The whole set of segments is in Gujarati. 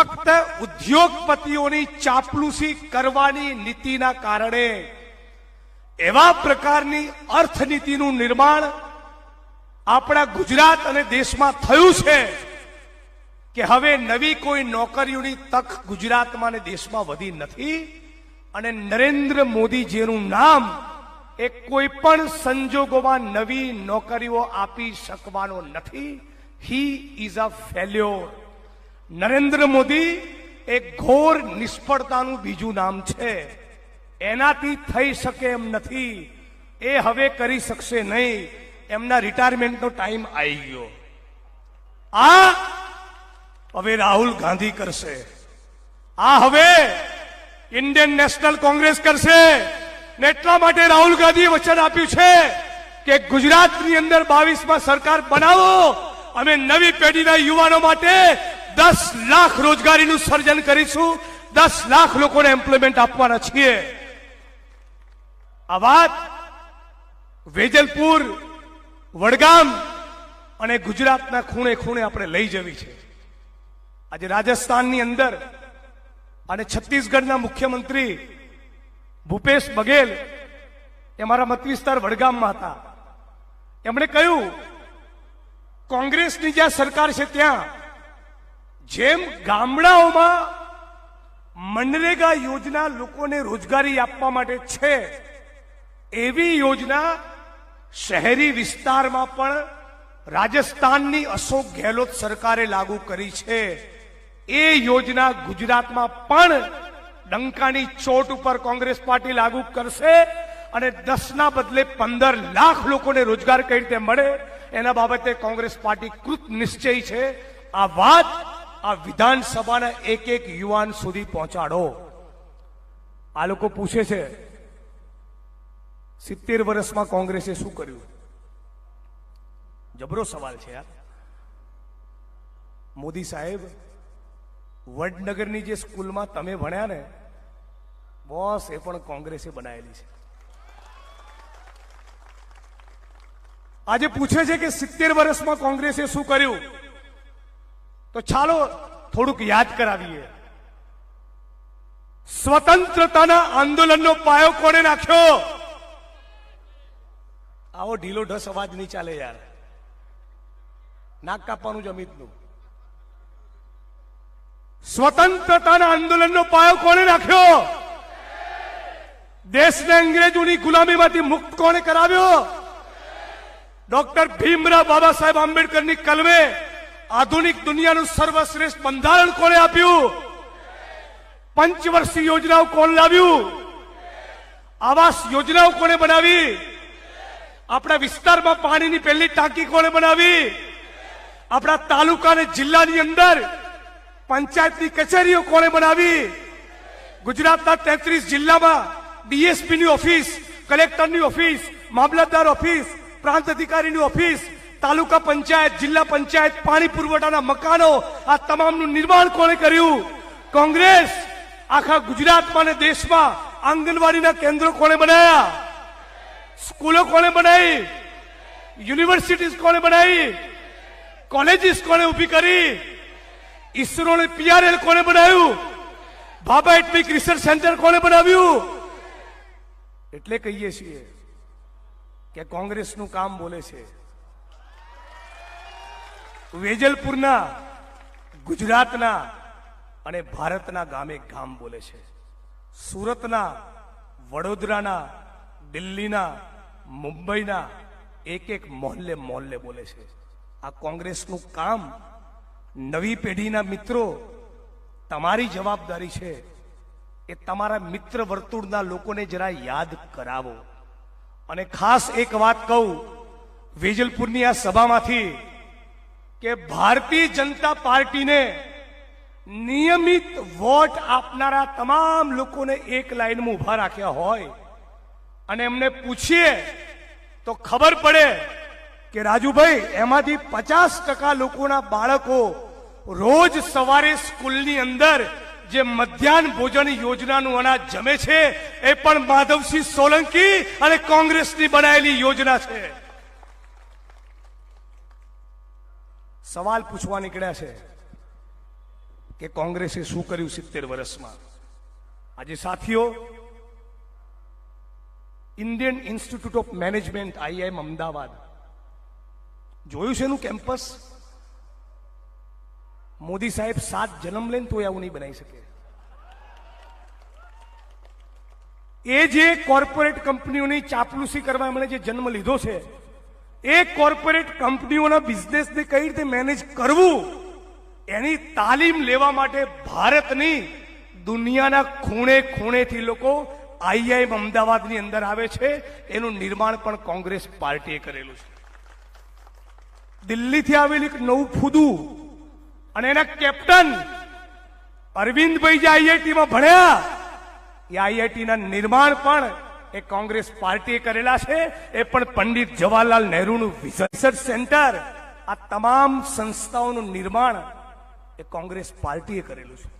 ફક્ત ઉદ્યોગપતિઓની ચાપલુસી કરવાની નીતિના કારણે એવા પ્રકારની અર્થનીતિનું નિર્માણ આપણા ગુજરાત અને દેશમાં થયું છે કે હવે નવી કોઈ નોકરીઓની તક ગુજરાતમાં અને દેશમાં વધી નથી અને નરેન્દ્ર મોદી જેનું નામ એ કોઈ પણ સંજોગોમાં નવી નોકરીઓ આપી શકવાનો નથી. He is a failure Narendra Modi એ ઘોર નિષ્ફળતાનું બીજું નામ છે. એનાથી થઈ શકે એમ નથી. એ હવે કરી શકશે નહીં. એમના રિટાયરમેન્ટનો ટાઈમ આવી ગયો. આ હવે રાહુલ ગાંધી કરશે. આ હવે ઇન્ડિયન નેશનલ કોંગ્રેસ કરશે. ને એટલા માટે રાહુલ ગાંધીએ વચન આપ્યું છે કે ગુજરાતની અંદર બાવીસમાં સરકાર બનાવો અમે નવી પેઢીના યુવાનો માટે દસ લાખ રોજગારીનું સર્જન કરીશું. દસ લાખ લોકોને એમ્પ્લોયમેન્ટ આપવાના છીએ. આ વાત વેજલપુર, વડગામ અને ગુજરાતના ખૂણે ખૂણે આપણે લઈ જવી છે. આજે રાજસ્થાનની અંદર અને છત્તીસગઢના મુખ્યમંત્રી ભૂપેશ બઘેલ એ મારા મત વિસ્તાર વડગામમાં હતા. એમણે કહ્યું, કોંગ્રેસની જ્યાં સરકાર છે ત્યાં જેમ ગામડાઓમાં મનરેગા યોજના લોકોને રોજગારી આપવા માટે છે, એવી યોજના શહેરી વિસ્તારમાં પણ રાજસ્થાનની અશોક ગેહલોત સરકારે લાગુ કરી છે. એ યોજના ગુજરાતમાં પણ ડંકાની ચોટ ઉપર કોંગ્રેસ પાર્ટી લાગુ કરશે અને દસના બદલે પંદર લાખ લોકોને રોજગાર કઈ રીતે મળે, એના બાબતે કોંગ્રેસ પાર્ટી કૃત નિશ્ચય છે. આ વાત આ વિધાનસભાના એક એક યુવાન સુધી પહોંચાડો. આ લોકો પૂછે છે, સિત્તેર વર્ષમાં કોંગ્રેસે શું કર્યું? જબરો સવાલ છે યાર. મોદી સાહેબ, વડનગરની જે સ્કૂલમાં તમે ભણ્યા ને, બોસ એ પણ કોંગ્રેસે બનાવેલી છે. આજે પૂછે છે કે સિત્તેર વર્ષમાં કોંગ્રેસે શું કર્યું? તો ચાલો થોડુંક યાદ કરાવીએ. સ્વતંત્રતાના આંદોલનનો પાયો કોણે નાખ્યો? આવો ઢીલો ઢસ અવાજ નહીં ચાલે યાર. નાક કાપવાનું જ અમિતનું. સ્વતંત્રતાના આંદોલનનો પાયો કોણે નાખ્યો? દેશને અંગ્રેજોની ગુલામીમાંથી મુક્ત કોણે કરાવ્યો? ડોક્ટર ભીમરાવ બાબા સાહેબ આંબેડકરની કલમે આધુનિક દુનિયાનું સર્વશ્રેષ્ઠ બંધારણ કોણે આપ્યું? પંચવર્ષીય યોજનાઓ કોણ લાવ્યું? આવાસ યોજનાઓ કોણે બનાવી? આપણા વિસ્તારમાં પાણીની પહેલી ટાંકી કોને બનાવી? આપણા તાલુકા અને જિલ્લાની અંદર પંચાયતની કચેરીઓ કોણે બનાવી? ગુજરાતના તેત્રીસ જિલ્લામાં ડીએસપી ની ઓફિસ, કલેક્ટરની ઓફિસ, મામલતદાર ઓફિસ, પ્રાંત અધિકારીની ઓફિસ તાલુકા પંચાયત, જિલ્લા પંચાયત, પાણી પુરવઠાના મકાનો, આ તમામનું નિર્માણ કોણે કર્યું? કોંગ્રેસ, આખા ગુજરાતમાં અને દેશમાં આંગણવાડીના કેન્દ્રો કોણે બનાવ્યા સ્કૂલો કોણે બનાવી યુનિવર્સિટીઝ કોણે બનાવી કોલેજીસ કોણે ઊભી કરી? ઈસરો ને પીઆરએલ કોણે બનાવ્યું? ભાભા એટમિક રિસર્ચ સેન્ટર કોણે બનાવ્યું? એટલે કહીએ છીએ કે કોંગ્રેસનું કામ બોલે છે. વેજલપુરના, ગુજરાતના અને ભારતના ગામે ગામ બોલે છે. સુરતના, વડોદરાના, દિલ્હીના, મુંબઈના એક એક મોહલ્લે મોહલ્લે બોલે છે. આ કોંગ્રેસનું કામ નવી પેઢીના મિત્રો તમારી જવાબદારી છે એ તમારા મિત્ર વર્તુળના લોકોને જરા યાદ કરાવો. અને ખાસ એક વાત કહું, વેજલપુરની આ સભામાંથી કે ભારતીય જનતા પાર્ટીને નિયમિત વોટ આપનારા તમામ લોકોને એક લાઈનમાં ઊભા રાખ્યા હોય અને એમને પૂછીએ તો ખબર પડે કે રાજુભાઈ, એમાંથી પચાસ ટકા લોકોના બાળકો રોજ સવારે સ્કૂલની અંદર જે મધ્યાહન ભોજન યોજનાનું અનાજ જમે છે, એ પણ માધવસિંહ સોલંકી અને કોંગ્રેસની બનાવેલી યોજના છે. સવાલ પૂછવા નીકળ્યા છે કે કોંગ્રેસે શું કર્યું સિત્તેર વર્ષમાં? આજે સાથીઓ, Indian Institute of Management IIM Ahmedabad. જોયું છે એનું કેમ્પસ? મોદી સાહેબ સાત જન્મ લઈને તો આવું નહીં બનાવી શકે. એ જે કોર્પોરેટ કંપનીઓની ચાપલુસી કરવા એમણે જે જન્મ લીધો છે એ કોર્પોરેટ કંપનીઓના બિઝનેસને કઈ રીતે મેનેજ કરવું, એની તાલીમ લેવા માટે ભારતની દુનિયાના ખૂણે ખૂણેથી લોકો આઈઆઈએમ અમદાવાદની અંદર આવે છે. એનું નિર્માણ પણ કોંગ્રેસ પાર્ટીએ કરેલું છે. દિલ્હીથી આવેલી એક નવું ફૂદું અને એના કેપ્ટન અરવિંદભાઈ જે આઈઆઈટીમાં ભણ્યા, એ આઈઆઈટીના નિર્માણ પણ એ કોંગ્રેસ પાર્ટીએ કરેલા છે. એ પણ પંડિત જવાહરલાલ નહેરુનું રિસર્ચ સેન્ટર આ તમામ સંસ્થાઓનું નિર્માણ એ કોંગ્રેસ પાર્ટીએ કરેલું છે.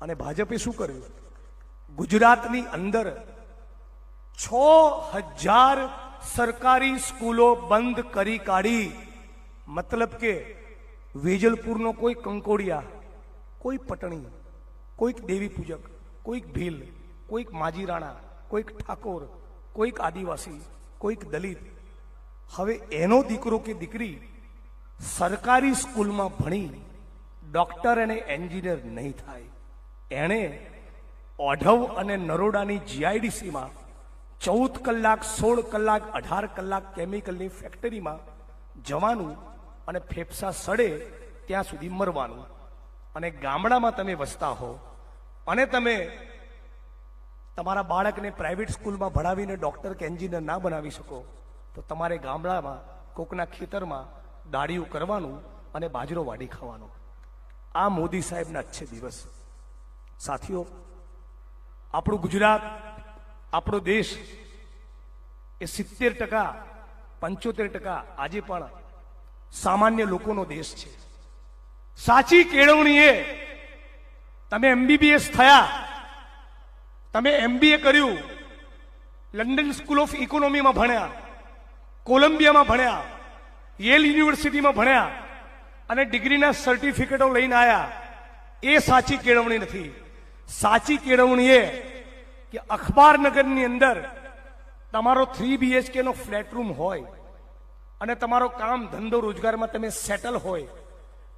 અને ભાજપે શું કર્યું? ગુજરાતની અંદર છ હજાર સરકારી સ્કૂલો બંધ કરી કાઢી. મતલબ કે વેજલપુરનો કોઈ કંકોડિયા, કોઈ પટણી, કોઈક દેવી પૂજક, કોઈક ભીલ, કોઈક માજીરાણા કોઈક ઠાકોર, કોઈક આદિવાસી, કોઈક દલિત. હવે એનો દીકરો કે દીકરી સરકારી સ્કૂલમાં ભણી ડોક્ટર અને એન્જિનિયર નહીં થાય. એણે ઓઢવ અને નરોડાની જીઆઈડીસીમાં ચૌદ કલાક, સોળ કલાક, અઢાર કલાક કેમિકલની ફેક્ટરીમાં જવાનું અને ફેફસા સડે ત્યાં સુધી મરવાનું. અને ગામડામાં તમે વસતા હો અને તમે તમારા બાળકને પ્રાઇવેટ સ્કૂલમાં ભણાવીને ડૉક્ટર કે એન્જિનિયર ના બનાવી શકો. તો તમારે ગામડામાં, કોકના ખેતરમાં દાળીઓ કરવાનું અને બાજરો વાડી ખાવાનો. આ મોદી સાહેબના છે દિવસ. સાથીઓ, આપણું ગુજરાત, આપણો દેશ એ સિત્તેર ટકા, પંચોતેર ટકા આજે પણ સામાન્ય લોકોનો દેશ છે. સાચી કેળવણી એ તમે એમબીબીએસ થયા તમે એમબીએ કર્યું લંડન સ્કૂલ ઓફ ઇકોનોમીમાં ભણ્યા કોલંબિયામાં ભણ્યા યેલ યુનિવર્સિટીમાં ભણ્યા અને ડિગ્રીના સર્ટિફિકેટો લઈને આવ્યા એ સાચી કેળવણી નથી. સાચી કેળવણી એ કે અખબારનગરની અંદર તમારો થ્રી બીએચકેનો ફ્લેટરૂમ ફ્લેટ રૂમ હોય અને તમારો કામ ધંધો રોજગારમાં તમે સેટલ હોય,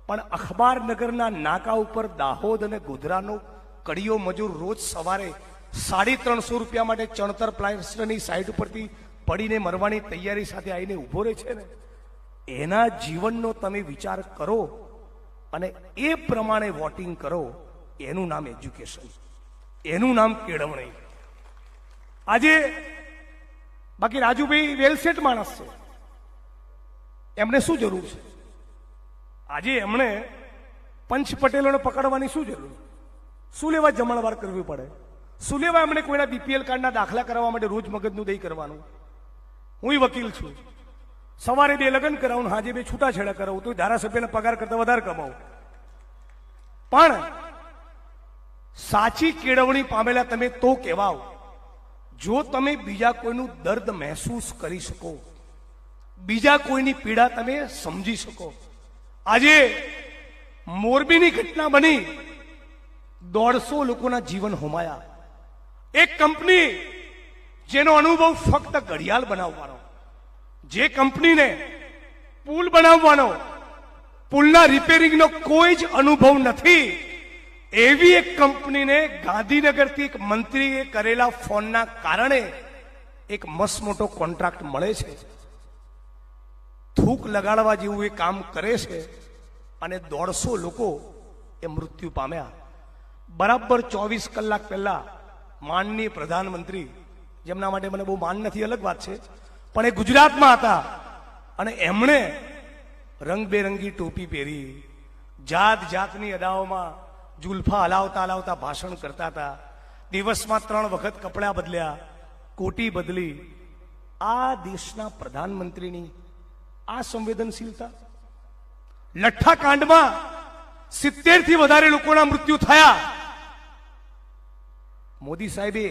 પણ અખબારનગરના નાકા ઉપર દાહોદ અને ગોધરાનો કડીયો મજૂર રોજ સવારે સાડી ત્રણસો રૂપિયા માટે ચણતર પ્લાસ્ટરની સાઈડ ઉપરથી પડીને મરવાની તૈયારી સાથે આવીને ઊભો રહે છે ને? એના જીવનનો તમે વિચાર કરો અને એ પ્રમાણે વોટિંગ કરો, એનું નામ એજ્યુકેશન. એનું નામ કેળવણી. આજે બાકી રાજુભાઈ વેલસેટ માણસ છે. એમને શું જરૂર છે? આજે એમણે પંચ પટેલોને પકડવાની શું જરૂર? શું લેવા જમણવાર કરવી પડે? શું લેવા એમણે કોઈના બીપીએલ કાર્ડના દાખલા કરવા માટે રોજ મગજનું દઈ કરવાનું. હું વકીલ છું. સવારે બે લગ્ન કરાવું હાજે બે છૂટાછેડા કરાવું તો ધારાસભ્યને પગાર કરતા વધારે કમાવું. પણ સાચી કેળવણી પામેલા તમે તો કહેવાઓ. જો તમે બીજા કોઈનું દર્દ મહેસૂસ કરી શકો, બીજા કોઈની પીડા તમે સમજી શકો. આજે મોરબીની ઘટના બની. દોઢસો લોકોના જીવન હોમાયા. એક કંપની જેનો અનુભવ ફક્ત ઘડિયાળ બનાવવાનો. જે કંપનીને પુલ બનાવવાનો, પુલના રિપેરિંગનો કોઈ જ અનુભવ નથી, એવી એક કંપનીને ગાંધીનગરથી એક મંત્રીએ કરેલા ફોનના કારણે એક મસ્ત મોટો કોન્ટ્રાક્ટ મળે છે. થૂક લગાડવા જેવું એ કામ કરે છે અને દોઢસો લોકો એ મૃત્યુ પામ્યા. બરાબર ચોવીસ કલાક પહેલા માનનીય પ્રધાનમંત્રી, જેમના માટે મને બહુ માન નથી, અલગ વાત છે. પણ એ ગુજરાતમાં હતા. અને એમણે રંગબેરંગી ટોપી પહેરી જાત જાતની અદાઓમાં જુલ્ફા હલાવતા હલાવતા ભાષણ કરતા હતા. દિવસમાં ત્રણ વખત કપડાં બદલ્યા, કોટી બદલી. આ દેશના પ્રધાનમંત્રીની આ સંવેદનશીલતા. લઠ્ઠા કાંડમાં સિત્તેરથી વધારે લોકોના મૃત્યુ થયા. મોદી સાહેબે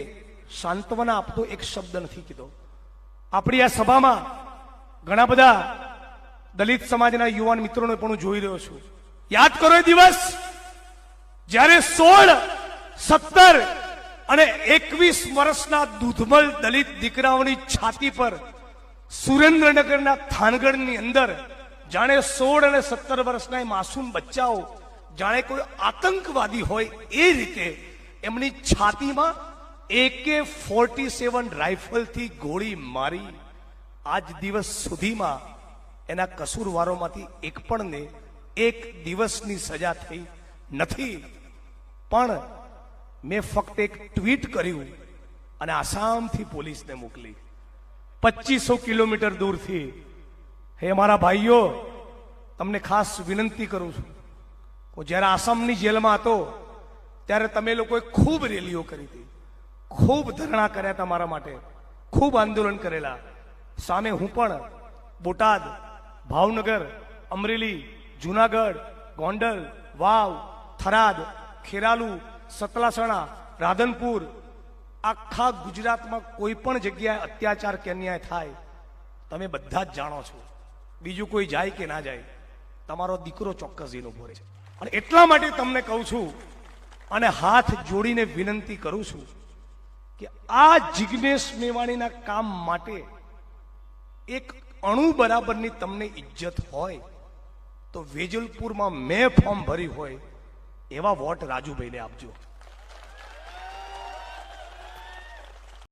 સાંત્વના આપતો એક શબ્દ નથી કીધો. આપણી આ સભામાં ઘણા બધા દલિત સમાજના યુવાન મિત્રોને પણ હું જોઈ રહ્યો છું. યાદ કરો એ દિવસ જ્યારે સોળ, સત્તર અને એકવીસ વર્ષના દૂધમલ દલિત દીકરાઓની છાતી પર સુરેન્દ્રનગરના થાનગઢની અંદર જાણે સોળ અને સત્તર વર્ષના માસૂમ બચ્ચાઓ, જાણે કોઈ આતંકવાદી હોય એ રીતે એમની છાતીમાં એકે ફોર્ટી સેવન રાઇફલથી ગોળી મારી આજ દિવસ સુધીમાં એના કસૂરવારોમાંથી એક પણને એક દિવસની સજા થઈ નથી. પણ મેં ફક્ત એક ટ્વીટ કર્યું અને આસામથી પોલીસને મોકલી. પચીસો કિલોમીટર દૂરથી. હે મારા ભાઈઓ, તમને ખાસ વિનંતી કરું છું. હું જ્યારે આસામની જેલમાં હતો ત્યારે તમે લોકોએ ખૂબ રેલીઓ કરી હતી. ખૂબ ધરણા કર્યા તમારા માટે. ખૂબ આંદોલન કરેલા. સામે હું પણ બોટાદ, ભાવનગર, અમરેલી, જુનાગઢ, ગોંડલ, વાવ, થરાદ, ખેરાલુ, સતલાસણા, રાધનપુર, આખા ગુજરાતમાં કોઈ પણ જગ્યાએ અત્યાચાર કે અન્યાય થાય, તમે બધા જ જાણો છો. બીજું કોઈ જાય કે ના જાય, તમારો દીકરો ચોક્કસ એનો ઊભો છે. અને એટલા માટે તમને કહું છું અને હાથ જોડીને વિનંતી કરું છું કે આ જિજ્ઞેશ મેવાણીના કામ માટે એક અણુ બરાબરની તમને ઇજ્જત હોય તો વેજલપુરમાં મેં ફોર્મ ભર્યું હોય એવા વોટ રાજુભાઈને આપજો.